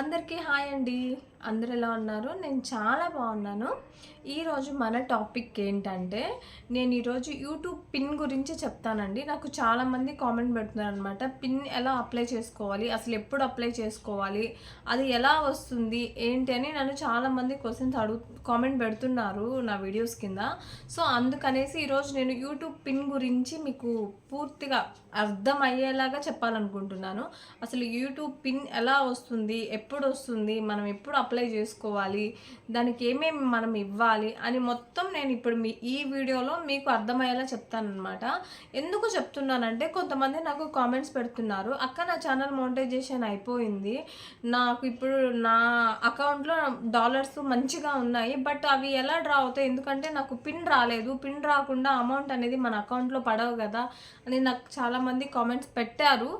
అందరికీ హాయ్ అండి. అందరు ఎలా ఉన్నారు? నేను చాలా బాగున్నాను. ఈరోజు మన టాపిక్ ఏంటంటే నేను ఈరోజు యూట్యూబ్ పిన్ గురించి చెప్తానండి. నాకు చాలామంది కామెంట్ పెడుతున్నారు అనమాట పిన్ ఎలా అప్లై చేసుకోవాలి? అసలు ఎప్పుడు అప్లై చేసుకోవాలి? అది ఎలా వస్తుంది? ఏంటి అని నన్ను చాలామంది క్వశ్చన్స్ అడుగు కామెంట్ పెడుతున్నారు నా వీడియోస్ కింద. సో అందుకనేసి ఈరోజు నేను యూట్యూబ్ పిన్ గురించి మీకు పూర్తిగా అర్థమయ్యేలాగా చెప్పాలనుకుంటున్నాను. అసలు యూట్యూబ్ పిన్ ఎలా వస్తుంది? ఎప్పుడు వస్తుంది మనం ఎప్పుడు అప్లై చేసుకోవాలి దానికి ఏమేమి మనం ఇవ్వాలి అని మొత్తం నేను ఇప్పుడు మీ ఈ వీడియోలో మీకు అర్థమయ్యేలా చెప్తానమాట ఎందుకు చెప్తున్నానంటే కొంతమంది నాకు కామెంట్స్ పెడుతున్నారు అక్క నా ఛానల్ మోనిటైజేషన్ అయిపోయింది. నాకు ఇప్పుడు నా అకౌంట్లో డాలర్స్ మంచిగా ఉన్నాయి బట్ అవి ఎలా డ్రా అవుతాయి? ఎందుకంటే నాకు పిన్ రాలేదు. పిన్ రాకుండా అమౌంట్ అనేది మన అకౌంట్లో పడవు కదా అని నాకు చాలామంది కామెంట్స్ పెట్టారు.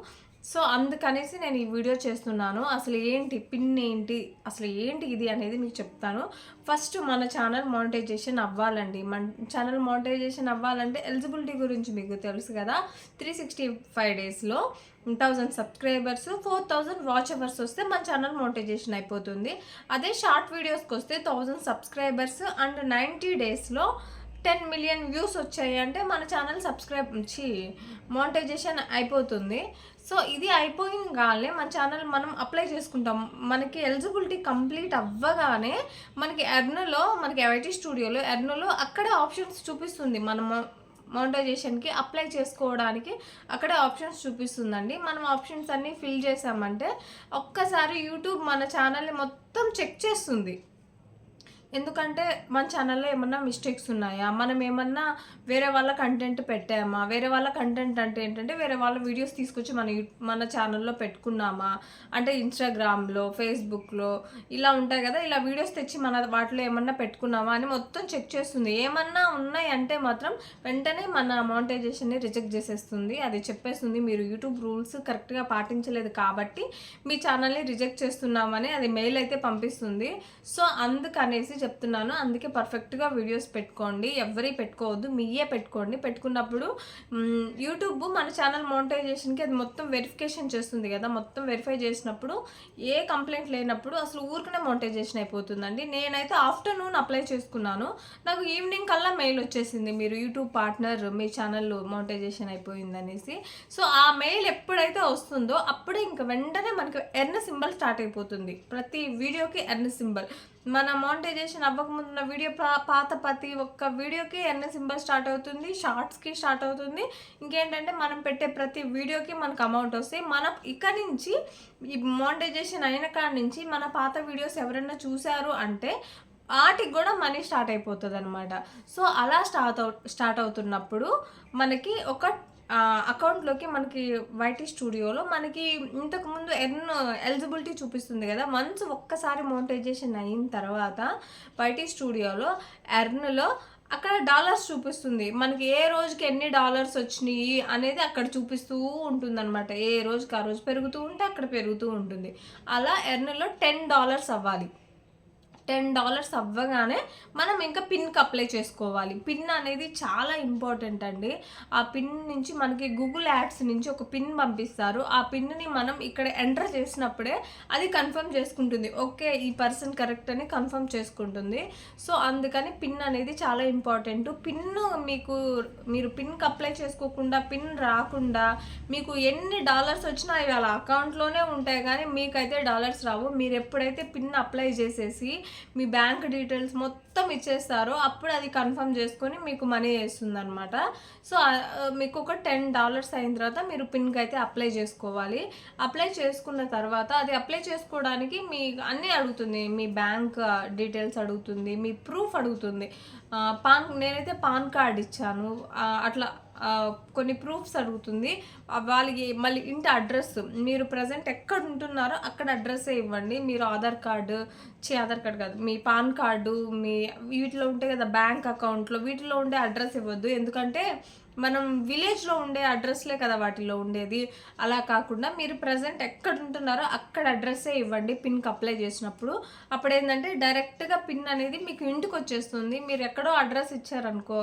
సో అందుకనేసి నేను ఈ వీడియో చేస్తున్నాను. అసలు ఏంటి పిన్ ఏంటి? అసలు ఏంటి ఇది అనేది మీకు చెప్తాను. ఫస్ట్ మన ఛానల్ మానిటైజేషన్ అవ్వాలండి. మన ఛానల్ మానిటైజేషన్ అవ్వాలంటే ఎలిజిబిలిటీ గురించి మీకు తెలుసు కదా. త్రీ సిక్స్టీ ఫైవ్ డేస్లో thousand subscribers four thousand watch hours వస్తే మన ఛానల్ మోటైజేషన్ అయిపోతుంది. అదే షార్ట్ వీడియోస్కి వస్తే థౌజండ్ సబ్స్క్రైబర్స్ అండ్ నైంటీ డేస్లో టెన్ మిలియన్ వ్యూస్ వచ్చాయి. అంటే మన ఛానల్ సబ్స్క్రైబ్ నుంచి మోనిటైజేషన్ అయిపోతుంది. సో ఇది అయిపోయింగానే మన ఛానల్ మనం అప్లై చేసుకుంటాం. మనకి ఎలిజిబిలిటీ కంప్లీట్ అవ్వగానే మనకి ఎర్నలో మనకి ఎవైటీ స్టూడియోలో ఎర్నోలో అక్కడే ఆప్షన్స్ చూపిస్తుంది. మనము మౌంటైజేషన్కి అప్లై చేసుకోవడానికి అక్కడే ఆప్షన్స్ చూపిస్తుందండి. మనం ఆప్షన్స్ అన్నీ ఫిల్ చేసామంటే ఒక్కసారి యూట్యూబ్ మన ఛానల్ని మొత్తం చెక్ చేస్తుంది. ఎందుకంటే మన ఛానల్లో ఏమన్నా మిస్టేక్స్ ఉన్నాయా? మనం ఏమన్నా వేరే వాళ్ళ కంటెంట్ పెట్టామా? వేరే వాళ్ళ కంటెంట్ అంటే ఏంటంటే వేరే వాళ్ళ వీడియోస్ తీసుకొచ్చి మన మన ఛానల్లో పెట్టుకున్నామా? అంటే ఇన్స్టాగ్రామ్లో ఫేస్బుక్లో ఇలా ఉంటాయి కదా? ఇలా వీడియోస్ తెచ్చి మన వాటిలో ఏమన్నా పెట్టుకున్నామా అని మొత్తం చెక్ చేస్తుంది. ఏమన్నా ఉన్నాయి అంటే మాత్రం వెంటనే మన అమౌంటైజేషన్ని రిజెక్ట్ చేసేస్తుంది. అది చెప్పేస్తుంది. మీరు యూట్యూబ్ రూల్స్ కరెక్ట్గా పాటించలేదు కాబట్టి మీ ఛానల్ని రిజెక్ట్ చేస్తున్నామని అది మెయిల్ అయితే పంపిస్తుంది. సో అందుకనేసి చెప్తున్నాను. అందుకే పర్ఫెక్ట్గా వీడియోస్ పెట్టుకోండి. ఎవరి పెట్టుకోవద్దు. మీయే పెట్టుకోండి. పెట్టుకున్నప్పుడు యూట్యూబ్ మన ఛానల్ మోనిటైజేషన్కి అది మొత్తం వెరిఫికేషన్ చేస్తుంది కదా. మొత్తం వెరిఫై చేసినప్పుడు ఏ కంప్లైంట్ లేనప్పుడు అసలు ఊరికనే మోనిటైజేషన్ అయిపోతుందండి. నేనైతే ఆఫ్టర్నూన్ అప్లై చేసుకున్నాను. నాకు ఈవినింగ్ కల్లా మెయిల్ వచ్చేసింది. మీరు యూట్యూబ్ పార్ట్నర్ మీ ఛానల్ మోనిటైజేషన్ అయిపోయింది అనేసి సో ఆ మెయిల్ ఎప్పుడైతే వస్తుందో అప్పుడే ఇంకా వెంటనే మనకి ఎర్న సింబల్ స్టార్ట్ అయిపోతుంది. ప్రతి వీడియోకి ఎర్న సింబల్. మన మానిటైజేషన్ అవ్వకముందు ఉన్న వీడియో పా- పాత ప్రతి ఒక్క వీడియోకి ఎన్న సింబల్ స్టార్ట్ అవుతుంది షార్ట్స్కి స్టార్ట్ అవుతుంది. ఇంకేంటంటే మనం పెట్టే ప్రతి వీడియోకి మనకు అమౌంట్ వస్తాయి. మనం ఇక నుంచి ఈ మానిటైజేషన్ అయిన కాడ నుంచి మన పాత వీడియోస్ ఎవరైనా చూశారు అంటే వాటికి కూడా మనీ స్టార్ట్ అయిపోతుంది అనమాట సో అలా స్టార్ట్ అవు స్టార్ట్ అవుతున్నప్పుడు మనకి ఒక అకౌంట్లోకి మనకి వైటీ స్టూడియోలో మనకి ఇంతకు ముందు ఎర్న్ ఎలిజిబిలిటీ చూపిస్తుంది కదా. వన్స్ ఒక్కసారి మోనిటైజేషన్ అయిన తర్వాత వైటీ స్టూడియోలో ఎర్న్లో అక్కడ డాలర్స్ చూపిస్తుంది. మనకి ఏ రోజుకి ఎన్ని డాలర్స్ వచ్చినాయి అనేది అక్కడ చూపిస్తూ ఉంటుంది అనమాట ఏ రోజుకి ఆ రోజు పెరుగుతూ ఉంటే అక్కడ పెరుగుతూ ఉంటుంది. అలా ఎర్న్లో టెన్ డాలర్స్ అవ్వాలి. టెన్ డాలర్స్ అవ్వగానే మనం ఇంకా పిన్కి అప్లై చేసుకోవాలి. పిన్ అనేది చాలా ఇంపార్టెంట్ అండి. ఆ పిన్ నుంచి మనకి గూగుల్ యాడ్స్ నుంచి ఒక పిన్ పంపిస్తారు. ఆ పిన్ని మనం ఇక్కడ ఎంటర్ చేసినప్పుడే అది కన్ఫర్మ్ చేసుకుంటుంది. ఓకే ఈ పర్సన్ కరెక్ట్ అని కన్ఫర్మ్ చేసుకుంటుంది. సో అందుకని పిన్ అనేది చాలా ఇంపార్టెంట్. పిన్ మీకు మీరు పిన్కి అప్లై చేసుకోకుండా పిన్ రాకుండా మీకు ఎన్ని డాలర్స్ వచ్చినా అవి వాళ్ళ అకౌంట్లోనే ఉంటాయి. కానీ మీకైతే డాలర్స్ రావు. మీరు ఎప్పుడైతే పిన్ అప్లై చేసేసి మీ బ్యాంక్ డీటెయిల్స్ మొత్తం ఇచ్చేస్తారు. అప్పుడు అది కన్ఫర్మ్ చేసుకొని మీకు మనీ వేస్తుంది అనమాట సో మీకు ఒక టెన్ డాలర్స్ అయిన తర్వాత మీరు పిన్కి అయితే అప్లై చేసుకోవాలి. అప్లై చేసుకున్న తర్వాత అది అప్లై చేసుకోవడానికి మీ అన్నీ అడుగుతుంది. మీ బ్యాంక్ డీటెయిల్స్ అడుగుతుంది. మీ ప్రూఫ్ అడుగుతుంది. పాన్ నేనైతే పాన్ కార్డ్ ఇచ్చాను. అట్లా కొన్ని ప్రూఫ్స్ అడుగుతుంది. వాళ్ళకి మళ్ళీ ఇంటి అడ్రస్ మీరు ప్రజెంట్ ఎక్కడ ఉంటున్నారో అక్కడ అడ్రస్సే ఇవ్వండి. మీరు ఆధార్ కార్డు చే ఆధార్ కార్డు కాదు మీ పాన్ కార్డు మీ వీటిలో ఉంటే కదా బ్యాంక్ అకౌంట్లో వీటిలో ఉండే అడ్రస్ ఇవ్వద్దు. ఎందుకంటే మనం విలేజ్లో ఉండే అడ్రస్లే కదా వాటిలో ఉండేది. అలా కాకుండా మీరు ప్రజెంట్ ఎక్కడ ఉంటున్నారో అక్కడ అడ్రస్సే ఇవ్వండి పిన్కి అప్లై చేసినప్పుడు. అప్పుడు ఏంటంటే డైరెక్ట్గా పిన్ అనేది మీకు ఇంటికి వచ్చేస్తుంది. మీరు ఎక్కడో అడ్రస్ ఇచ్చారనుకో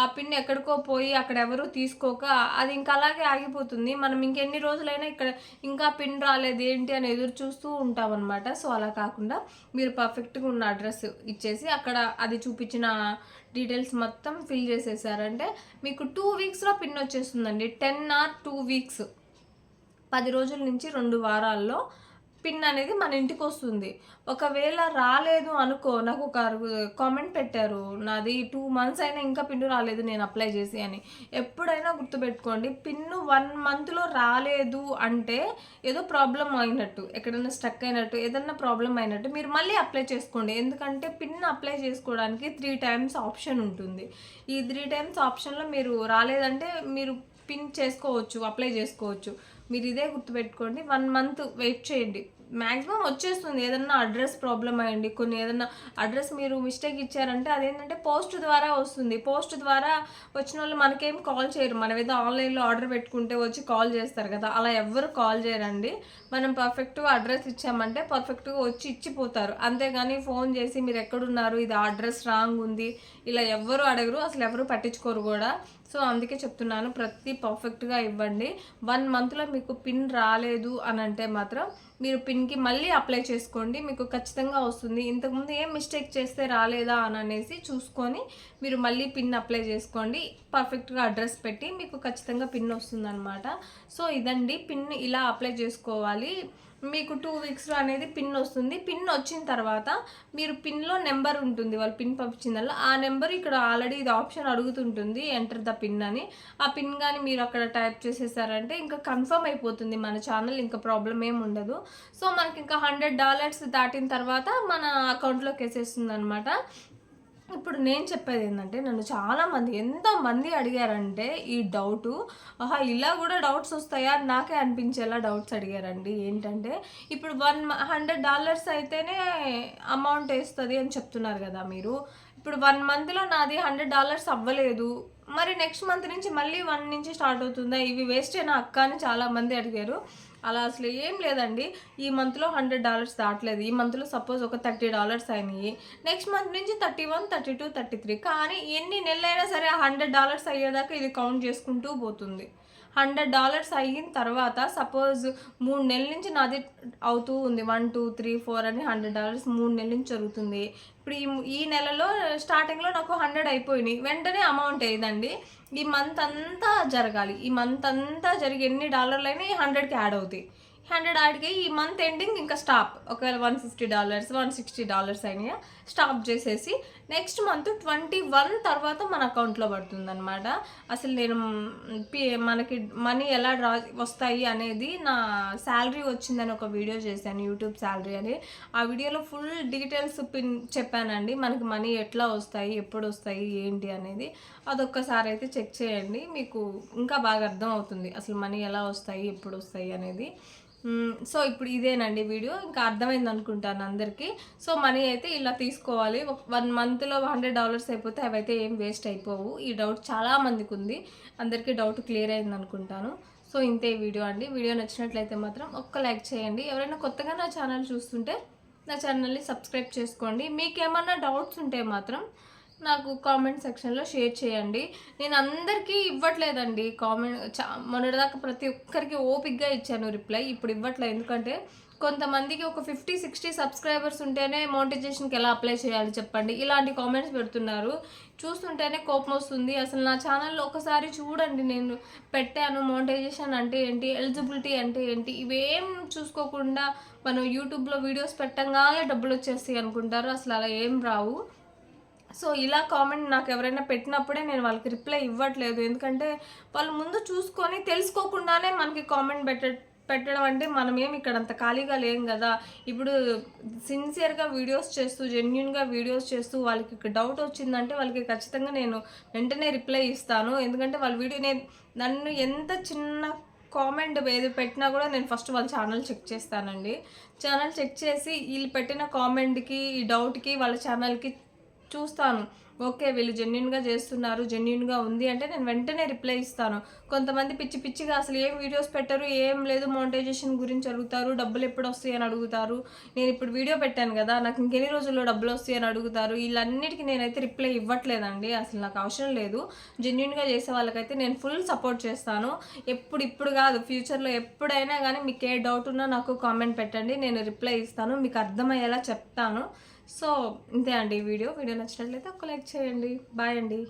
ఆ పిన్ ఎక్కడికో పోయి అక్కడ ఎవరు తీసుకోక అది ఇంకా అలాగే ఆగిపోతుంది. మనం ఇంకెన్ని రోజులైనా ఇక్కడ ఇంకా పిన్ రాలేదు ఏంటి అని ఎదురు చూస్తూ ఉంటామన్నమాట. సో అలా కాకుండా మీరు పర్ఫెక్ట్గా ఉన్న అడ్రస్ ఇచ్చేసి అక్కడ అది చూపించిన డీటెయిల్స్ మొత్తం ఫిల్ చేసేసారంటే మీకు టూ వీక్స్లో పిన్ వచ్చేస్తుందండి. టెన్ ఆర్ టూ వీక్స్ పది రోజుల నుంచి రెండు వారాల్లో పిన్ అనేది మన ఇంటికి వస్తుంది. ఒకవేళ రాలేదు అనుకో నాకు ఒక కామెంట్ పెట్టారు నాది టూ మంత్స్ అయినా ఇంకా పిన్ రాలేదు నేను అప్లై చేసి అని. ఎప్పుడైనా గుర్తుపెట్టుకోండి పిన్ను వన్ మంత్లో రాలేదు అంటే ఏదో ప్రాబ్లం అయినట్టు ఎక్కడైనా స్టక్ అయినట్టు ఏదన్నా ప్రాబ్లం అయినట్టు మీరు మళ్ళీ అప్లై చేసుకోండి. ఎందుకంటే పిన్ అప్లై చేసుకోవడానికి త్రీ టైమ్స్ ఆప్షన్ ఉంటుంది. ఈ త్రీ టైమ్స్ ఆప్షన్లో మీరు రాలేదంటే మీరు పిన్ చేసుకోవచ్చు అప్లై చేసుకోవచ్చు. మీరు ఇదే గుర్తుపెట్టుకోండి. వన్ మంత్ వెయిట్ చేయండి. మ్యాక్సిమం వచ్చేస్తుంది. ఏదన్నా అడ్రస్ ప్రాబ్లం అయ్యండి. కొన్ని ఏదన్నా అడ్రస్ మీరు మిస్టేక్ ఇచ్చారంటే అదేంటంటే పోస్ట్ ద్వారా వస్తుంది. పోస్ట్ ద్వారా వచ్చిన వాళ్ళు మనకేం కాల్ చేయరు. మనం ఏదో ఆన్లైన్లో ఆర్డర్ పెట్టుకుంటే వచ్చి కాల్ చేస్తారు కదా. అలా ఎవ్వరు కాల్ చేయరండి. మనం పర్ఫెక్ట్గా అడ్రస్ ఇచ్చామంటే పర్ఫెక్ట్గా వచ్చి ఇచ్చిపోతారు. అంతేగాని ఫోన్ చేసి మీరు ఎక్కడున్నారు? ఇది అడ్రస్ రాంగ్ ఉంది. ఇలా ఎవ్వరు అడగరు. అసలు ఎవరు పట్టించుకోరు కూడా. సో అందుకే చెప్తున్నాను. ప్రతి పర్ఫెక్ట్గా ఇవ్వండి. వన్ మంత్లో మీకు పిన్ రాలేదు అని అంటే మాత్రం మీరు పిన్కి మళ్ళీ అప్లై చేసుకోండి. మీకు ఖచ్చితంగా వస్తుంది. ఇంతకుముందు ఏం మిస్టేక్ చేస్తే రాలేదా అని అనేసి చూసుకొని మీరు మళ్ళీ పిన్ అప్లై చేసుకోండి. పర్ఫెక్ట్గా అడ్రస్ పెట్టి మీకు ఖచ్చితంగా పిన్ వస్తుంది సో ఇదండి. పిన్ ఇలా అప్లై చేసుకోవాలి. మీకు టూ వీక్స్లో అనేది పిన్ వస్తుంది. పిన్ వచ్చిన తర్వాత మీరు పిన్లో నెంబర్ ఉంటుంది. వాళ్ళు పిన్ పంపించిందల్లా ఆ నెంబర్ ఇక్కడ ఆల్రెడీ ఇది ఆప్షన్ అడుగుతుంటుంది. ఎంటర్ ద పిన్ అని. ఆ పిన్ కానీ మీరు అక్కడ టైప్ చేసేసారంటే ఇంకా కన్ఫర్మ్ అయిపోతుంది మన ఛానల్ ఇంకా ప్రాబ్లం ఏమి ఉండదు. సో మనకి ఇంకా హండ్రెడ్ డాలర్స్ దాటిన తర్వాత మన అకౌంట్లోకి వేసేస్తుంది అనమాట ఇప్పుడు నేను చెప్పేది ఏంటంటే నన్ను చాలామంది ఎంతమంది అడిగారంటే ఈ డౌటు. ఆహా ఇలా కూడా డౌట్స్ వస్తాయా? నాకే అనిపించేలా డౌట్స్ అడిగారండి. ఏంటంటే ఇప్పుడు వన్ హండ్రెడ్ డాలర్స్ అయితేనే అమౌంట్ వేస్తుంది అని చెప్తున్నారు కదా మీరు. ఇప్పుడు వన్ మంత్లో నాది హండ్రెడ్ డాలర్స్ అవ్వలేదు. మరి నెక్స్ట్ మంత్ నుంచి మళ్ళీ వన్ నుంచి స్టార్ట్ అవుతుందా? ఇవి వేస్ట్ అయినా అక్క అని చాలామంది అడిగారు. అలా అసలు ఏం లేదండి. ఈ మంత్లో హండ్రెడ్ డాలర్స్ దాటలేదు. ఈ మంత్లో సపోజ్ ఒక థర్టీ డాలర్స్ అయినాయి. నెక్స్ట్ మంత్ నుంచి thirty one thirty two thirty three కానీ ఎన్ని నెలలైనా సరే ఆ హండ్రెడ్ డాలర్స్ అయ్యేదాకా ఇది కౌంట్ చేసుకుంటూ పోతుంది. హండ్రెడ్ డాలర్స్ అయిన తర్వాత సపోజ్ మూడు నెలల నుంచి నాది అవుతూ ఉంది. వన్ టూ త్రీ ఫోర్ అని హండ్రెడ్ డాలర్స్ మూడు నెలల నుంచి జరుగుతుంది. ఇప్పుడు ఈ ఈ నెలలో స్టార్టింగ్లో నాకు హండ్రెడ్ అయిపోయినాయి. వెంటనే అమౌంట్ ఏదండి? ఈ మంత్ అంతా జరగాలి. ఈ మంత్ అంతా జరిగి ఎన్ని డాలర్లు అయినా ఈ హండ్రెడ్కి యాడ్ అవుతాయి. హండ్రెడ్ యాడ్కి ఈ మంత్ ఎండింగ్ ఇంకా స్టాప్. ఒకవేళ one fifty dollars one sixty dollars అయినాయా స్టాప్ చేసేసి నెక్స్ట్ మంత్ ట్వంటీ వన్ తర్వాత మన అకౌంట్లో పడుతుంది అనమాట అసలు నేను మనకి మనీ ఎలా డ్రా వస్తాయి అనేది నా శాలరీ వచ్చిందని ఒక వీడియో చేశాను యూట్యూబ్ శాలరీ అని. ఆ వీడియోలో ఫుల్ డీటెయిల్స్ పిన్ చెప్పానండి. మనకి మనీ ఎట్లా వస్తాయి ఎప్పుడు వస్తాయి ఏంటి అనేది. అదొక్కసారి అయితే చెక్ చేయండి. మీకు ఇంకా బాగా అర్థం అవుతుంది అసలు మనీ ఎలా వస్తాయి ఎప్పుడు వస్తాయి అనేది. సో ఇప్పుడు ఇదేనండి వీడియో. ఇంకా అర్థమైంది అనుకుంటాను అందరికీ. సో మనీ అయితే ఇలా తీసుకోవాలి. వన్ మంత్ మంత్లో హండ్రెడ్ డాలర్స్ అయిపోతే అవైతే ఏం వేస్ట్ అయిపోవు. ఈ డౌట్ చాలా మందికి ఉంది. అందరికీ డౌట్ క్లియర్ అయింది అనుకుంటాను సో ఇంతే వీడియో అండి. వీడియో నచ్చినట్లయితే మాత్రం ఒక్క లైక్ చేయండి. ఎవరైనా కొత్తగా నా ఛానల్ చూస్తుంటే నా ఛానల్ని సబ్స్క్రైబ్ చేసుకోండి. మీకు ఏమన్నా డౌట్స్ ఉంటే మాత్రం నాకు కామెంట్ సెక్షన్లో షేర్ చేయండి. నేను అందరికీ ఇవ్వట్లేదండి కామెంట్. చా మొన్నటిదాకా ప్రతి ఒక్కరికి ఓపిక్గా ఇచ్చాను రిప్లై. ఇప్పుడు ఇవ్వట్లేదు. ఎందుకంటే కొంతమందికి ఒక ఫిఫ్టీ సిక్స్టీ సబ్స్క్రైబర్స్ ఉంటేనే మోనిటైజేషన్కి ఎలా అప్లై చేయాలి చెప్పండి. ఇలాంటి కామెంట్స్ పెడుతున్నారు. చూస్తుంటేనే కోపం వస్తుంది. అసలు నా ఛానల్లో ఒకసారి చూడండి. నేను పెట్టాను మోనిటైజేషన్ అంటే ఏంటి ఎలిజిబిలిటీ అంటే ఏంటి ఇవేం చూసుకోకుండా మనం యూట్యూబ్లో వీడియోస్ పెట్టంగానే డబ్బులు వచ్చేస్తాయి అనుకుంటారు. అసలు అలా ఏం రావు. సో ఇలా కామెంట్ నాకు ఎవరైనా పెట్టినప్పుడే నేను వాళ్ళకి రిప్లై ఇవ్వట్లేదు. ఎందుకంటే వాళ్ళు ముందు చూసుకొని తెలుసుకోకుండానే మనకి కామెంట్ పెట్ట పెట్టడం అంటే మనమేం ఇక్కడ అంత ఖాళీగా లేం కదా. ఇప్పుడు సిన్సియర్గా వీడియోస్ చేస్తూ జెన్యున్గా వీడియోస్ చేస్తూ వాళ్ళకి డౌట్ వచ్చిందంటే వాళ్ళకి ఖచ్చితంగా నేను వెంటనే రిప్లై ఇస్తాను. ఎందుకంటే వాళ్ళ వీడియో నేను నన్ను ఎంత చిన్న కామెంట్ ఏది పెట్టినా కూడా నేను ఫస్ట్ వాళ్ళ ఛానల్ చెక్ చేస్తానండి. ఛానల్ చెక్ చేసి వీళ్ళు పెట్టిన కామెంట్కి ఈ డౌట్కి వాళ్ళ ఛానల్కి చూస్తాను. ఓకే వీళ్ళు జెన్యున్గా చేస్తున్నారు జెన్యున్గా ఉంది అంటే నేను వెంటనే రిప్లై ఇస్తాను. కొంతమంది పిచ్చి పిచ్చిగా అసలు ఏం వీడియోస్ పెట్టరు ఏం లేదు మోనిటైజేషన్ గురించి అడుగుతారు డబ్బులు ఎప్పుడు వస్తాయి అని అడుగుతారు. నేను ఇప్పుడు వీడియో పెట్టాను కదా నాకు ఇంకెన్ని రోజుల్లో డబ్బులు వస్తాయి అని అడుగుతారు. వీళ్ళన్నిటికీ నేనైతే రిప్లై ఇవ్వట్లేదండి అసలు నాకు అవసరం లేదు. జెన్యున్గా చేసే వాళ్ళకైతే నేను ఫుల్ సపోర్ట్ చేస్తాను. ఎప్పుడు ఇప్పుడు కాదు ఫ్యూచర్లో ఎప్పుడైనా కానీ మీకు ఏ డౌట్ ఉన్నా నాకు కామెంట్ పెట్టండి నేను రిప్లై ఇస్తాను మీకు అర్థమయ్యేలా చెప్తాను. సో ఇంతే అండి ఈ వీడియో. వీడియో నచ్చినట్లయితే ఒక లైక్ చేయండి. బాయ్ అండి.